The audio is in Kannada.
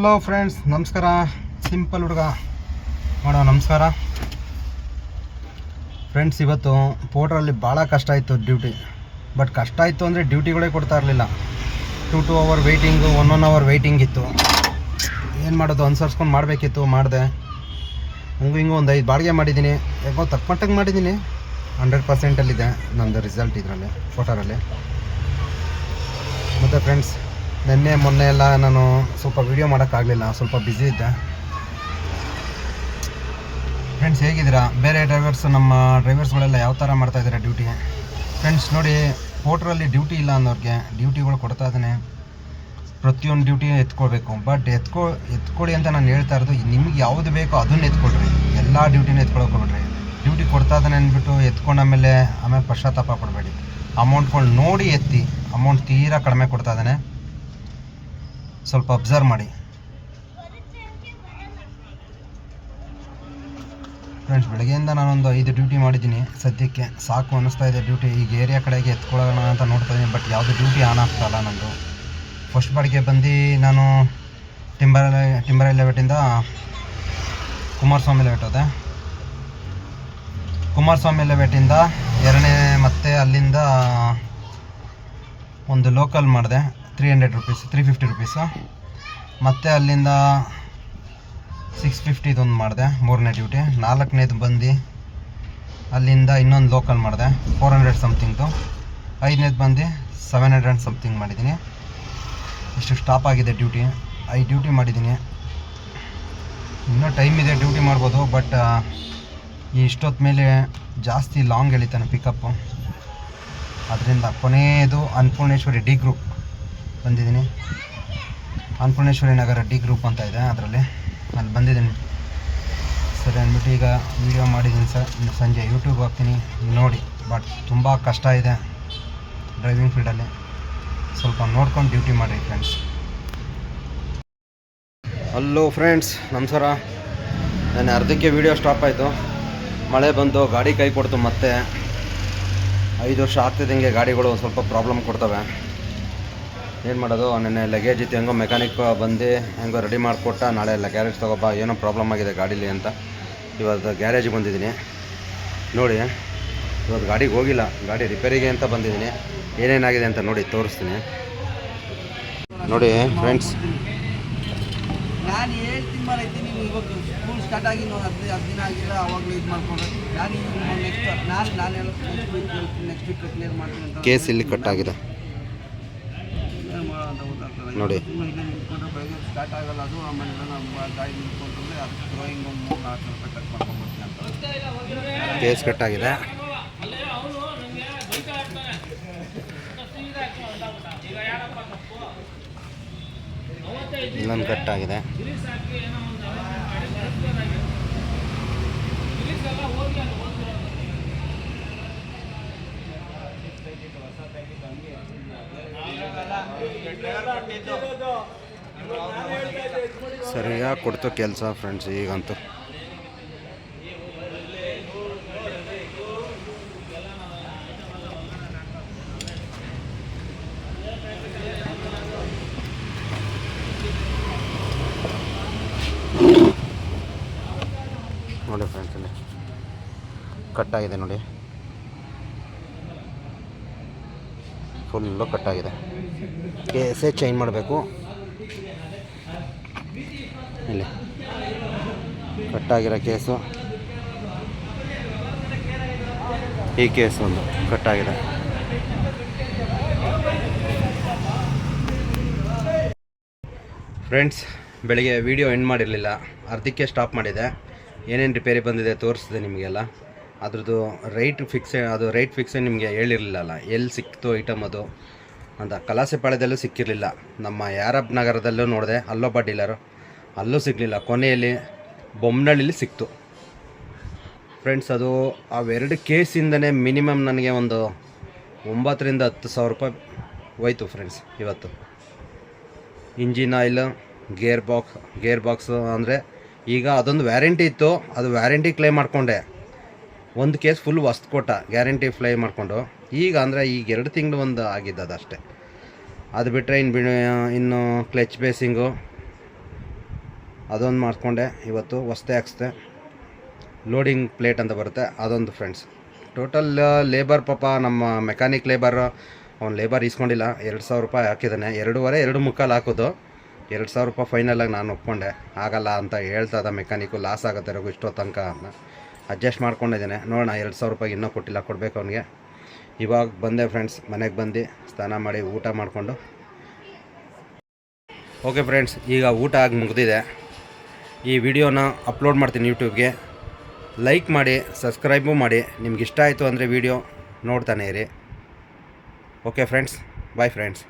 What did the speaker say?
ಹಲೋ ಫ್ರೆಂಡ್ಸ್ ನಮಸ್ಕಾರ. ಸಿಂಪಲ್ ಹುಡುಗ. ಮಾಡೋ ನಮಸ್ಕಾರ. ಫ್ರೆಂಡ್ಸ್ ಇವತ್ತು ಪೋಟ್ರಲ್ಲಿ ಭಾಳ ಕಷ್ಟ ಇತ್ತು ಡ್ಯೂಟಿ ಬಟ್ ಕಷ್ಟ ಇತ್ತು ಅಂದರೆ ಡ್ಯೂಟಿಗಳೇ ಕೊಡ್ತಾ ಇರಲಿಲ್ಲ. Two two hour waiting one one hour waiting ಇತ್ತು. ಏನು ಮಾಡೋದು, ಅನುಸರಿಸ್ಕೊಂಡು ಮಾಡಬೇಕಿತ್ತು, ಮಾಡಿದೆ. ಹಂಗೂ ಹಿಂಗೂ ಒಂದು ಐದು ಬಾಡಿಗೆ ಮಾಡಿದ್ದೀನಿ ಯಾಕೋ ತಕ್ಕಮಟ್ಟಿಗೆ ಮಾಡಿದ್ದೀನಿ ಹಂಡ್ರೆಡ್ ಪರ್ಸೆಂಟಲ್ಲಿದೆ ನಮ್ಮದು ರಿಸಲ್ಟ್ ಇದರಲ್ಲಿ ಫೋಟೋರಲ್ಲಿ ಮತ್ತು ಫ್ರೆಂಡ್ಸ್ ನಿನ್ನೆ, ಮೊನ್ನೆ ಎಲ್ಲ ನಾನು ಸ್ವಲ್ಪ ವೀಡಿಯೋ ಮಾಡೋಕ್ಕಾಗಲಿಲ್ಲ, ಸ್ವಲ್ಪ ಬ್ಯುಸಿ ಇದ್ದೆ. ಫ್ರೆಂಡ್ಸ್ ಹೇಗಿದ್ದೀರಾ? ಬೇರೆ ಡ್ರೈವರ್ಸ್ ನಮ್ಮ ಡ್ರೈವರ್ಸ್ಗಳೆಲ್ಲ ಯಾವ ಥರ ಮಾಡ್ತಾ ಇದ್ದಾರೆ ಡ್ಯೂಟಿ ಫ್ರೆಂಡ್ಸ್ ನೋಡಿ ಪೋರ್ಟ್ರಲ್ಲಿ ಡ್ಯೂಟಿ ಇಲ್ಲ ಅನ್ನೋರಿಗೆ ಡ್ಯೂಟಿಗಳು ಕೊಡ್ತಾ ಇದ್ದಾನೆ. ಪ್ರತಿಯೊಂದು ಡ್ಯೂಟಿ ಎತ್ಕೊಳ್ಬೇಕು. ಬಟ್ ಎತ್ಕೊ ಎತ್ಕೊಳ್ಳಿ ಅಂತ ನಾನು ಹೇಳ್ತಾ ಇರೋದು, ನಿಮ್ಗೆ ಯಾವುದು ಬೇಕೋ ಅದನ್ನ ಎತ್ಕೊಳ್ರಿ. ಎಲ್ಲ ಡ್ಯೂಟಿನೂ ಎತ್ಕೊಳಕ್ಕೆ ಹೋಗ್ಬಿಡ್ರಿ. ಡ್ಯೂಟಿ ಕೊಡ್ತಾ ಇದ್ದಾನೆ ಅಂದ್ಬಿಟ್ಟು ಎತ್ಕೊಂಡಾಮೇಲೆ ಆಮೇಲೆ ಪಶ್ಚಾತ್ತಾಪ ಕೊಡಬೇಡಿ ಅಮೌಂಟ್ಗಳು ನೋಡಿ ಎತ್ತಿ ಅಮೌಂಟ್ ತೀರಾ ಕಡಿಮೆ ಕೊಡ್ತಾ ಇದ್ದಾನೆ. ಸ್ವಲ್ಪ ಅಬ್ಸರ್ವ್ ಮಾಡಿ. ಫ್ರೆಂಡ್ಸ್ ಬೆಳಗ್ಗೆಯಿಂದ ನಾನೊಂದು ಐದು ಡ್ಯೂಟಿ ಮಾಡಿದ್ದೀನಿ. ಸದ್ಯಕ್ಕೆ ಸಾಕು ಅನ್ನಿಸ್ತಾ ಇದೆ ಡ್ಯೂಟಿ ಈಗ ಏರಿಯಾ ಕಡೆಗೆ ಎತ್ಕೊಳ್ಳೋಣ ಅಂತ ನೋಡ್ತಾ ಇದ್ದೀನಿ ಬಟ್ ಯಾವುದು ಡ್ಯೂಟಿ ಆನ್ ಆಗ್ತಾಯಿಲ್ಲ ಇಲ್ಲ ನಂದು. ಫಸ್ಟ್ ಬಾಡಿಗೆ ಬಂದು ನಾನು ಟಿಂಬರ್ ಟಿಂಬರ್ ಲೆವೆಟಿಂದ ಕುಮಾರಸ್ವಾಮಿ ಲೆವೆಟ್ ಹೋದೆ. ಕುಮಾರಸ್ವಾಮಿ ಲೆವೆಟಿಂದ ಎರಡನೇ ಮತ್ತೆ ಅಲ್ಲಿಂದ ಒಂದು ಲೋಕಲ್ ಮಾಡಿದೆ. Three hundred rupees three fifty rupees ಮತ್ತು ಅಲ್ಲಿಂದ ಸಿಕ್ಸ್ ಫಿಫ್ಟಿದೊಂದು ಮಾಡಿದೆ, ಮೂರನೇ ಡ್ಯೂಟಿ ನಾಲ್ಕನೇದು ಬಂದು ಅಲ್ಲಿಂದ ಇನ್ನೊಂದು ಲೋಕಲ್ ಮಾಡಿದೆ ಫೋರ್ ಹಂಡ್ರೆಡ್ ಸಮಥಿಂಗ್ದು ಐದನೇದು ಬಂದು ಸೆವೆನ್ ಹಂಡ್ರೆಡ್ ಸಮಥಿಂಗ್ ಮಾಡಿದ್ದೀನಿ. ಇಷ್ಟು ಸ್ಟಾಪ್ ಆಗಿದೆ ಡ್ಯೂಟಿ ಐದು ಡ್ಯೂಟಿ ಮಾಡಿದ್ದೀನಿ. ಇನ್ನೂ ಟೈಮ್ ಇದೆ ಡ್ಯೂಟಿ ಮಾಡ್ಬೋದು ಬಟ್ ಇಷ್ಟೊತ್ತ ಮೇಲೆ ಜಾಸ್ತಿ ಲಾಂಗ್ ಎಳಿತಾನೆ ಪಿಕಪ್ಪು ಅದರಿಂದ ಕೊನೆಯದು ಅನ್ನಪೂರ್ಣೇಶ್ವರಿ ಡಿ ಗ್ರೂಪ್ ಬಂದಿದ್ದೀನಿ. ಅನ್ನಪೂರ್ಣೇಶ್ವರಿ ನಗರ ಡಿ ಗ್ರೂಪ್ ಅಂತ ಇದೆ ಅದರಲ್ಲಿ. ಅಲ್ಲಿ ಬಂದಿದ್ದೀನಿ. ಸರಿ ಅಂದ್ಬಿಟ್ಟು ಈಗ ವೀಡಿಯೋ ಮಾಡಿದ್ದೀನಿ ಸರ್. ಸಂಜೆ ಯೂಟ್ಯೂಬ್ ಹಾಕ್ತೀನಿ. ನೋಡಿ, ಬಟ್ ತುಂಬ ಕಷ್ಟ ಇದೆ ಡ್ರೈವಿಂಗ್ ಫೀಲ್ಡಲ್ಲಿ ಸ್ವಲ್ಪ ನೋಡ್ಕೊಂಡು ಡ್ಯೂಟಿ ಮಾಡಿ ಫ್ರೆಂಡ್ಸ್ ಹಲೋ ಫ್ರೆಂಡ್ಸ್ ನಮಸ್ಕಾರ ನಾನು ಅರ್ಧಕ್ಕೆ ವೀಡಿಯೋ ಸ್ಟಾಪ್ ಆಯಿತು. ಮಳೆ ಬಂತು ಗಾಡಿ ಕೈ ಕೊಡ್ತು ಮತ್ತೆ. ಐದು ವರ್ಷ ಆಗ್ತಿದ್ದಂಗೆ ಗಾಡಿಗಳು ಸ್ವಲ್ಪ ಪ್ರಾಬ್ಲಮ್ ಕೊಡ್ತವೆ. ಏನು ಮಾಡೋದು? ನೆನ್ನೆ ಲಗೇಜ್ ಇತ್ತು. ಹೆಂಗೋ ಮೆಕ್ಯಾನಿಕ್ ಬಂದು ಹೆಂಗೋ ರೆಡಿ ಮಾಡಿಕೊಟ್ಟ ನಾಳೆ ಎಲ್ಲ ಗ್ಯಾರೇಜ್ ಬಾ ಏನೋ ಪ್ರಾಬ್ಲಮ್ ಆಗಿದೆ ಗಾಡೀಲಿ ಅಂತ. ಇವತ್ತು ಗ್ಯಾರೇಜಿಗೆ ಬಂದಿದ್ದೀನಿ. ನೋಡಿ ಇವತ್ತು ಗಾಡಿಗೆ ಹೋಗಿಲ್ಲ. ಗಾಡಿ ರಿಪೇರಿಗೆ ಅಂತ ಬಂದಿದ್ದೀನಿ. ಏನೇನಾಗಿದೆ ಅಂತ ನೋಡಿ ತೋರಿಸ್ತೀನಿ. ನೋಡಿ ಫ್ರೆಂಡ್ಸ್ ನಾನು ಏಳು ತಿಂಗಳು ಐತಿ ನೀವು ಇವಾಗ ಸ್ಕೂಲ್ ಸ್ಟಾರ್ಟ್ ಆಗಿ ನಾವು ಹದಿನೈದು ಹತ್ತು ದಿನ ಆಗಿಲ್ಲ ಅವಾಗಲೂ ಇದು ಮಾಡ್ಕೊಂಡ್ರೆ. ನಾನು ಈಗ ನೆಕ್ಸ್ಟ್ ನಾನು ನಾನು ಹೇಳೋ next week next week clear ಮಾಡ್ತೀನಿ ಅಂತ. ಕೇಸ್ ಇಲ್ಲಿ ಮಾಡೋದು ಗೊತ್ತಾಗ್ತದೆ ನೋಡಿ. ಇಲ್ಲಿ ನಿಂತ್ಕೊಂಡು ಬೆಳಗ್ಗೆ ಅದು ಆಮೇಲೆ ಅದು ಡ್ರಾಯಿಂಗ್ ಒಂದು ನಾಲ್ಕು ಕಟ್ ಕೇಸ್ ಕಟ್ಟಾಗಿದೆ ಇಲ್ಲೊಂದು ಕಟ್ಟಾಗಿದೆ ಸರಿಯಾಗಿ ಕೊಡ್ತು ಕೆಲಸ ಫ್ರೆಂಡ್ಸ್ ಈಗಂತೂ. ನೋಡಿ ಫ್ರೆಂಡ್ಸ್ ಕಟ್ಟಾಗಿದೆ ನೋಡಿ. ಫುಲ್ಲು ಕಟ್ಟಾಗಿದೆ. ಕೇಸೇ ಚೇಂಜ್ ಮಾಡಬೇಕು. ಇಲ್ಲಿ. ಕಟ್ಟಾಗಿರೋ ಕೇಸು. ಈ ಕೇಸ್ ಒಂದು ಕಟ್ಟಾಗಿದೆ. ಫ್ರೆಂಡ್ಸ್, ಬೆಳಿಗ್ಗೆ ವಿಡಿಯೋ ಎಂಡ್ ಮಾಡಿರಲಿಲ್ಲ. ಅರ್ಧಕ್ಕೆ ಸ್ಟಾಪ್ ಮಾಡಿದೆ. ಏನೇನು ರಿಪೇರಿ ಬಂದಿದೆ ತೋರಿಸಿದೆ ನಿಮಗೆಲ್ಲ. ಅದ್ರದ್ದು ರೈಟ್ ಫಿಕ್ಸ್ ಅದು ರೈಟ್ ಫಿಕ್ಸ್ ನಿಮಗೆ ಹೇಳಿರಲಿಲ್ಲ ಎಲ್ಲಿ ಸಿಕ್ತು ಐಟಮ್ ಅದು? ಅಂತ. ಕಲಾಸೆಪಾಳ್ಯದಲ್ಲೂ ಸಿಕ್ಕಿರಲಿಲ್ಲ. ನಮ್ಮ ಯಾರಬ್ ನಗರದಲ್ಲೂ ನೋಡಿದೆ, ಅಲ್ಲೊಬ್ಬ ಡೀಲರು ಅಲ್ಲೂ ಸಿಗಲಿಲ್ಲ ಕೊನೆಯಲ್ಲಿ ಬೊಮ್ಮನಹಳ್ಳಿಲಿ ಸಿಕ್ತು. ಫ್ರೆಂಡ್ಸ್ ಅದು ಅವೆರಡು ಕೇಸಿಂದನೇ ಮಿನಿಮಮ್ ನನಗೆ ಒಂದು ಒಂಬತ್ತರಿಂದ ಹತ್ತು ಸಾವಿರ ರೂಪಾಯಿ ಹೋಯ್ತು ಫ್ರೆಂಡ್ಸ್ ಇವತ್ತು. Engine oil gear box gear box ಅಂದರೆ ಈಗ ಅದೊಂದು ವ್ಯಾರಂಟಿ ಇತ್ತು. ಅದು ವ್ಯಾರಂಟಿ ಕ್ಲೇಮ್ ಮಾಡಿಕೊಂಡೆ. ಒಂದು ಕೇಸ್ ಫುಲ್ ಕೊಟ್ಟ ಗ್ಯಾರಂಟಿ ಫ್ಲೈ ಮಾಡಿಕೊಂಡು. ಈಗ ಅಂದರೆ ಈಗ ಎರಡು ತಿಂಗಳು ಒಂದು ಆಗಿದ್ದು ಅದಷ್ಟೇ. ಅದು ಬಿಟ್ಟರೆ ಇನ್ನು ಬಿ ಇನ್ನು ಕ್ಲಚ್ ಬೇಸಿಂಗು ಅದೊಂದು ಮಾಡಿಕೊಂಡೆ. ಇವತ್ತು ಹೊಸ್ತೆ ಹಾಕ್ಸ್ದೆ. ಲೋಡಿಂಗ್ ಪ್ಲೇಟ್ ಅಂತ ಬರುತ್ತೆ, ಅದೊಂದು ಫ್ರೆಂಡ್ಸ್ ಟೋಟಲ್ ಲೇಬರ್ ಪಾಪ ನಮ್ಮ ಮೆಕ್ಯಾನಿಕ್ ಲೇಬರ್ ಅವ್ನು ಲೇಬರ್ ಇಸ್ಕೊಂಡಿಲ್ಲ ಎರಡು ಸಾವಿರ ರೂಪಾಯಿ ಹಾಕಿದ್ದಾನೆ ಎರಡೂವರೆ, ಎರಡು ಮುಕ್ಕಾಲು ಹಾಕೋದು. ಎರಡು ಸಾವಿರ ರೂಪಾಯಿ ಫೈನಲಾಗಿ ನಾನು ಒಪ್ಕೊಂಡೆ. ಆಗಲ್ಲ ಅಂತ ಹೇಳ್ತಾ ಇದ್ದ ಮೆಕ್ಯಾನಿಕ್ಕು ಲಾಸ್ ಆಗುತ್ತೆ ರಘು ಇಷ್ಟೋ ತನಕ ಅಂತ. ಅಡ್ಜಸ್ಟ್ ಮಾಡ್ಕೊಂಡಿದ್ದೇನೆ. ನೋಡೋಣ, ಎರಡು ಸಾವಿರ ರೂಪಾಯಿ ಇನ್ನೂ ಕೊಟ್ಟಿಲ್ಲ, ಕೊಡಬೇಕು ಅವನಿಗೆ. ಇವಾಗ ಬಂದೆ ಫ್ರೆಂಡ್ಸ್ ಮನೆಗೆ ಬಂದು ಸ್ನಾನ ಮಾಡಿ ಊಟ ಮಾಡಿಕೊಂಡು. ಓಕೆ ಫ್ರೆಂಡ್ಸ್ ಈಗ ಊಟ ಆಗಿ ಮುಗಿದಿದೆ. ಈ ವಿಡಿಯೋನ ಅಪ್ಲೋಡ್ ಮಾಡ್ತೀನಿ ಯೂಟ್ಯೂಬ್ಗೆ ಲೈಕ್ ಮಾಡಿ ಸಬ್ಸ್ಕ್ರೈಬು ಮಾಡಿ. ನಿಮ್ಗೆ ಇಷ್ಟ ಆಯಿತು ಅಂದರೆ ವಿಡಿಯೋ ನೋಡ್ತಾನೆ ಇರಿ. Okay friends bye friends